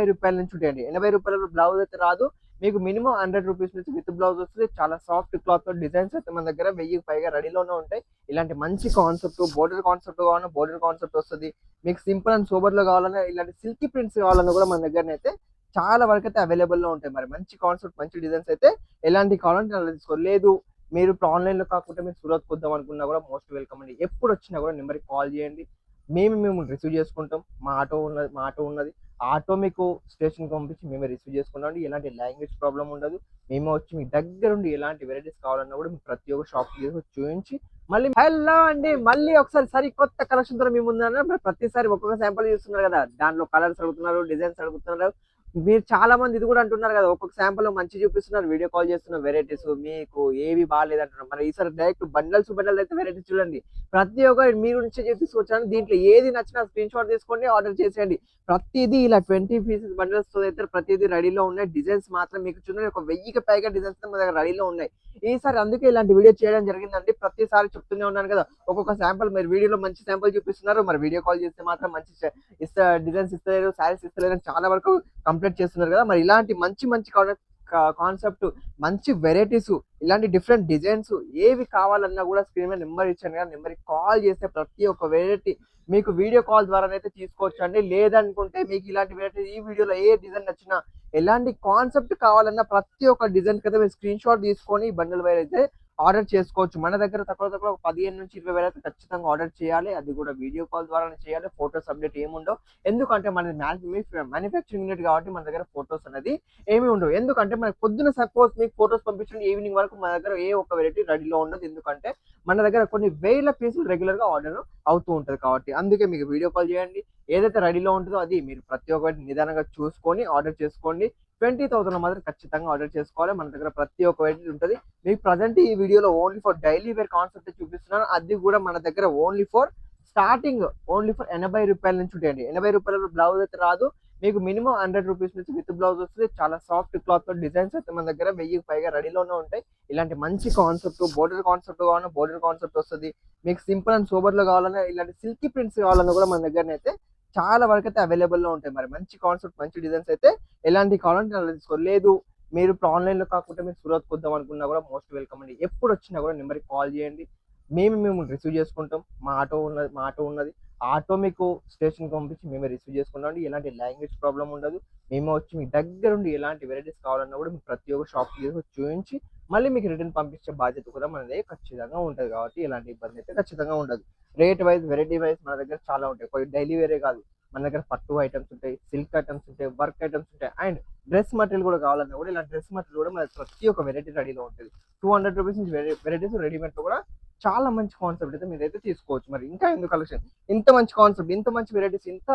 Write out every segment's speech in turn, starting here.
ఎనభై రూపాయల నుంచి ఉంటాయండి. ఎనభై రూపాయల బ్లౌజ్ అయితే రాదు. మీకు మినిమం హండ్రెడ్ రూపీస్ నుంచి విత్ బ్లౌజ్ వస్తుంది. చాలా సాఫ్ట్ క్లాత్ డిజైన్స్ అయితే మన దగ్గర వెయ్యి పైగా రెడీలోనే ఉంటాయి. ఇలాంటి మంచి కాన్సెప్ట్ బోర్డర్ కాన్సెప్ట్ కావాలన్నా బోర్డర్ కాన్సెప్ట్ వస్తుంది. మీకు సింపుల్ అండ్ సూపర్లో కావాలన్నా ఇలాంటి సిల్కీ ప్రింట్స్ కావాలన్నా కూడా మన దగ్గర అయితే చాలా వరకు అయితే అవైలబుల్లో ఉంటాయి. మరి మంచి కాన్సెప్ట్ మంచి డిజైన్స్ అయితే ఎలాంటి కావాలంటే అలా తీసుకోలేదు మీరు ఇప్పుడు ఆన్లైన్లో కాకుండా మీరు సూరత్ కొద్దాం అనుకున్నా కూడా మోస్ట్ వెల్కమ్ అండి. ఎప్పుడు వచ్చినా కూడా నెంబర్కి కాల్ చేయండి. మేము మేము రిసీవ్ చేసుకుంటాం. మా ఆటో ఉన్నది మా ఆటో ఉన్నది. ఆటో మీకు స్టేషన్కి పంపించి మేమే రిసీవ్ చేసుకుంటాం ఎలాంటి లాంగ్వేజ్ ప్రాబ్లం ఉండదు. మేమే వచ్చి మీ దగ్గర ఉండి ఎలాంటి వెరైటీస్ కావాలన్నా కూడా మేము ప్రతి ఒక్క షాప్ చూపించి మళ్ళీ హలో అండి మళ్ళీ ఒకసారి సరి కొత్త కలెక్షన్తో మీ ముందు ప్రతిసారి ఒక్కొక్క శాంపుల్ చూస్తున్నారు కదా. దాంట్లో కలర్స్ అడుగుతున్నారు డిజైన్స్ అడుగుతున్నారు. మీరు చాలా మంది ఇది కూడా అంటున్నారు కదా ఒక్కొక్క శాంపుల్ మంచి చూపిస్తున్నారు వీడియో కాల్ చేస్తున్న వెరైటీస్ మీకు ఏవి బాగాలేదు అంటున్నారు మరి ఈసారి డైరెక్ట్ బండల్స్ బండల్స్ అయితే వెరైటీస్ చూడండి. ప్రతి ఒక్క మీ గురించి తీసుకొచ్చాను దీంట్లో ఏది నచ్చినా స్క్రీన్ షాట్ తీసుకోండి ఆర్డర్ చేసేయండి. ప్రతిదీ ఇలా ట్వంటీ పీసెస్ బండల్స్తో అయితే ప్రతిదీ రెడీలో ఉన్నాయి. డిజైన్స్ మాత్రం మీకు చూడండి. ఒక వెయ్యికి పైగా డిజైన్స్ మన దగ్గర రెడీలో ఉన్నాయి. ఈసారి అందుకే ఇలాంటి వీడియో చేయడం జరిగిందండి. ప్రతిసారి చెప్తూనే ఉన్నాను కదా ఒక్కొక్క శాంపుల్ మీరు వీడియోలో మంచి శాంపుల్ చూపిస్తున్నారు. మరి వీడియో కాల్ చేస్తే మాత్రం మంచి ఇస్తా డిజైన్స్ ఇస్తలేరు శారీస్ ఇస్తలేరు చాలా వరకు కంప్లీట్ చేస్తున్నారు కదా మరి ఇలాంటి మంచి మంచి కాన్సెప్ట్ మంచి వెరైటీస్ ఇలాంటి డిఫరెంట్ డిజైన్స్ ఏవి కావాలన్నా కూడా స్క్రీన్ మీద నెంబర్ ఇచ్చాను కదా నెంబర్ కాల్ చేస్తే ప్రతి ఒక్క వెరైటీ మీకు వీడియో కాల్ ద్వారానైతే తీసుకోవచ్చు అండి లేదనుకుంటే మీకు ఇలాంటి వెరైటీ ఈ వీడియోలో ఏ డిజైన్ నచ్చినా ఎలాంటి కాన్సెప్ట్ కావాలన్నా ప్రతి ఒక్క డిజైన్ కదా మీరు స్క్రీన్ షాట్ తీసుకొని బండిల్ వైర్ అయితే ఆర్డర్ చేసుకోవచ్చు. మన దగ్గర తక్కువ తక్కువ పదిహేను నుంచి ఇరవై వేల అయితే ఖచ్చితంగా ఆర్డర్ చేయాలి. అది కూడా వీడియో కాల్ ద్వారా చేయాలి. ఫోటోస్ అప్డేట్ ఏమి ఉండవు ఎందుకంటే మన మ్యానుఫ్యాక్చరింగ్ యూనిట్ కాబట్టి మన దగ్గర ఫోటోస్ అనేది ఏమి ఉండవు. ఎందుకంటే మనకి పొద్దున సపోజ్ మీకు ఫోటోస్ పంపించండి ఈవినింగ్ వరకు మన దగ్గర ఏ ఒక్క వెరైటీ రెడీలో ఉండదు. ఎందుకంటే మన దగ్గర కొన్ని వేల పీసులు రెగ్యులర్గా ఆర్డర్ అవుతూ ఉంటుంది కాబట్టి. అందుకే మీకు వీడియో కాల్ చేయండి. ఏదైతే రెడీలో ఉంటుందో అది మీరు ప్రతి ఒక్కటి నిదానంగా చూసుకొని ఆర్డర్ చేసుకోండి. ట్వంటీ థౌసండ్ మాత్రం ఖచ్చితంగా ఆర్డర్ చేసుకోవాలి. మన దగ్గర ప్రతి ఒక్క వెరైటీ ఉంటుంది. మీకు ప్రజెంట్ ఈ వీడియోలో only for daily wear concept చూపిస్తున్నాను. అది కూడా మన దగ్గర only for starting only for ఎనభై రూపాయల నుంచి ఉంటాయండి. ఎనభై రూపాయల బ్లౌజ్ అయితే రాదు. మీకు మినిమం హండ్రెడ్ రూపీస్ నుంచి విత్ బ్లౌజ్ వస్తుంది. చాలా సాఫ్ట్ క్లాత్తో డిజైన్స్ అయితే మన దగ్గర వెయ్యి పైగా రెడీలోనే ఉంటాయి. ఇలాంటి మంచి కాన్సెప్ట్ బోర్డర్ కాన్సెప్ట్ కావాలన్నా బోర్డర్ కాన్సెప్ట్ వస్తుంది. మీకు సింపుల్ అండ్ సూపర్లో కావాలన్నా ఇలాంటి సిల్కీ ప్రింట్స్ కావాలన్నా కూడా మన దగ్గర అయితే చాలా వరకు అయితే అవైలబుల్లో ఉంటాయి. మరి మంచి కాన్సెప్ట్ మంచి డిజైన్స్ అయితే ఎలాంటి కావాలంటే అలా తీసుకోలేదు. మీరు ఇప్పుడు ఆన్లైన్లో కాకుండా మీరు సూరత్ కొద్దాం అనుకున్నా కూడా మోస్ట్ వెల్కమ్ అండి. ఎప్పుడు వచ్చినా కూడా నెంబర్కి కాల్ చేయండి. మేము మేము రిసీవ్ చేసుకుంటాం. మా ఆటో ఉన్నది మా ఆటో ఉన్నది. ఆటో మీకు స్టేషన్కి పంపించి మేమే రిసీవ్ చేసుకుంటాం ఎలాంటి లాంగ్వేజ్ ప్రాబ్లం ఉండదు. మేమే వచ్చి మీ దగ్గర ఉండి ఎలాంటి వెరైటీస్ కావాలన్నా కూడా మేము ప్రతి ఒక్క షాప్ చూపించి మళ్ళీ మీకు రిటర్న్ పంపించే బాధ్యత కూడా మనదే ఖచ్చితంగా ఉంటుంది కాబట్టి ఎలాంటి ఇబ్బంది అయితే ఖచ్చితంగా ఉండదు. రేట్ వైజ్ వెరైటీ వైజ్ మన దగ్గర చాలా ఉంటాయి. కొన్ని డైలీ వేరే కాదు. మన దగ్గర పట్టు ఐటమ్స్ ఉంటాయి సిల్క్ ఐటమ్స్ ఉంటాయి వర్క్ ఐటమ్స్ ఉంటాయి అండ్ డ్రెస్ మెటీరియల్ కూడా కావాలన్నా కూడా ఇలా డ్రెస్ మెటీరియల్ కూడా మన ప్రతి ఒక్క వెరైటీ రెడీలో ఉంటుంది. టూ హండ్రెడ్ రూపీస్ నుంచి వెరైటీస్ రెడీమేడ్ కూడా చాలా మంచి కాన్సెప్ట్ అయితే మీరైతే తీసుకోవచ్చు. మరి ఇంకా ఎందుకు కలెక్షన్ ఇంత మంచి కాన్సెప్ట్ ఇంత మంచి వెరైటీస్ ఇంత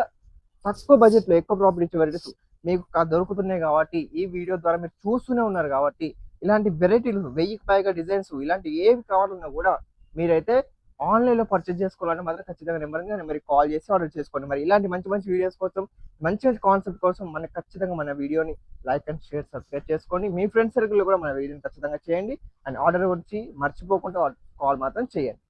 తక్కువ బడ్జెట్లో ఎక్కువ ప్రాఫిట్ ఇచ్చే వెరైటీస్ మీకు దొరుకుతున్నాయి కాబట్టి ఈ వీడియో ద్వారా మీరు చూస్తూనే ఉన్నారు కాబట్టి ఇలాంటి వెరైటీలు వెయ్యికి పైగా డిజైన్స్ ఇలాంటి ఏవి కావాలన్నా కూడా మీరైతే ఆన్లైన్లో పర్చేజ్ చేసుకోవాలంటే మాత్రం ఖచ్చితంగా నెంబర్గా మరి కాల్ చేసి ఆర్డర్ చేసుకోండి. మరి ఇలాంటి మంచి మంచి వీడియోస్ కోసం మంచి మంచి కాన్సెప్ట్ కోసం మనకు ఖచ్చితంగా మన వీడియోని లైక్ అండ్ షేర్ సబ్స్క్రైబ్ చేసుకోండి. మీ ఫ్రెండ్స్ సర్కిల్లో కూడా మన వీడియోని ఖచ్చితంగా చేయండి. అండ్ ఆర్డర్ వచ్చి మర్చిపోకుండా కాల్ మాత్రం చేయండి.